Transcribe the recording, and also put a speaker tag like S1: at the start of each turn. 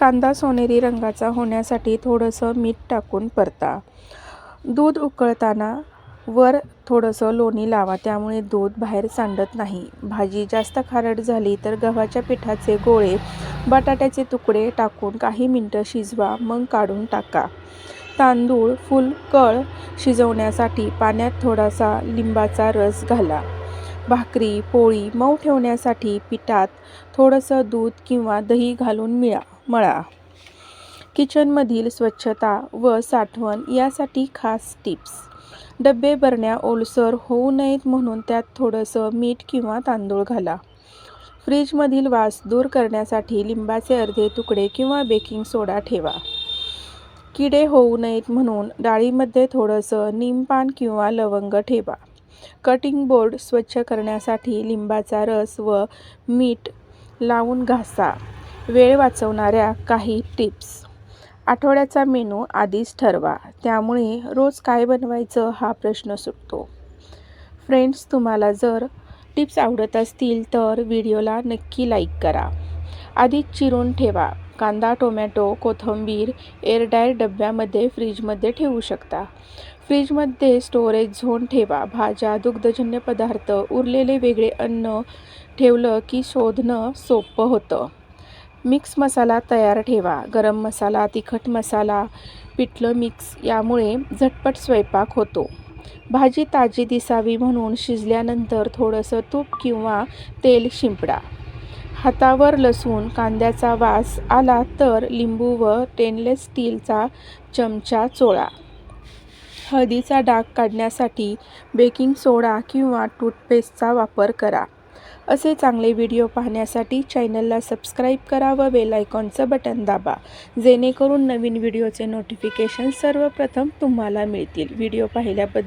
S1: कांदा सोनेरी रंगाचा होण्यासाठी थोडंसं मीठ टाकून परता. दूध उकळताना वर थोडंसं लोणी लावा त्यामुळे दूध बाहेर सांडत नाही. भाजी जास्त खारट झाली तर गव्हाच्या पिठाचे गोळे बटाट्याचे तुकडे टाकून काही मिनटं शिजवा मग काढून टाका. तांदूळ फुल कळ शिजवण्यासाठी पाण्यात थोडासा लिंबाचा रस घाला. भाकरी पोळी मऊ ठेवण्यासाठी पिठात थोडंसं दूध किंवा दही घालून मिळा. मळा. किचनमधील स्वच्छता व साठवण यासाठी खास टिप्स. डबे बरण्या ओलसर होऊ नयेत म्हणून त्यात थोडंसं मीठ किंवा तांदूळ घाला. फ्रीजमधील वास दूर करण्यासाठी लिंबाचे अर्धे तुकडे किंवा बेकिंग सोडा ठेवा. किडे होऊ नयेत म्हणून डाळीमध्ये थोडंसं निमपान किंवा लवंग ठेवा. कटिंग बोर्ड स्वच्छ करण्यासाठी लिंबाचा रस व मीठ लावून घासा. वेळ वाचवणाऱ्या काही टिप्स. आठवड्याचा मेनू आधीच ठरवा. त्यामुळे रोज काय बनवायचं हा प्रश्न सुटतो. फ्रेंड्स तुम्हाला जर टिप्स आवडत असतील तर व्हिडिओला नक्की लाईक करा. आधीच चिरून ठेवा. कांदा टोमॅटो कोथिंबीर एअरडायर डब्यामध्ये फ्रीजमध्ये ठेवू शकता. फ्रीजमध्ये स्टोरेज झोन ठेवा. भाज्या दुग्धजन्य पदार्थ उरलेले वेगळे अन्न ठेवलं की शोधणं सोपं होतं. मिक्स मसाला तयार ठेवा. गरम मसाला तिखट मसाला पिठलं मिक्स यामुळे झटपट स्वयंपाक होतो. भाजी ताजी दिसावी म्हणून शिजल्यानंतर थोडंसं तूप किंवा तेल शिंपडा. हातावर लसूण कांद्याचा वास आला तर लिंबू व स्टेनलेस स्टीलचा चमचा चोळा. हळदीचा डाग काढण्यासाठी बेकिंग सोडा किंवा टूथपेस्टचा वापर करा. असे चांगले व्हिडिओ पाहण्यासाठी चॅनलला सबस्क्राईब करा व बेलायकॉनचं बटन दाबा. जेणेकरून नवीन व्हिडिओचे नोटिफिकेशन सर्वप्रथम तुम्हाला मिळतील. व्हिडिओ पाहिल्याबद्दल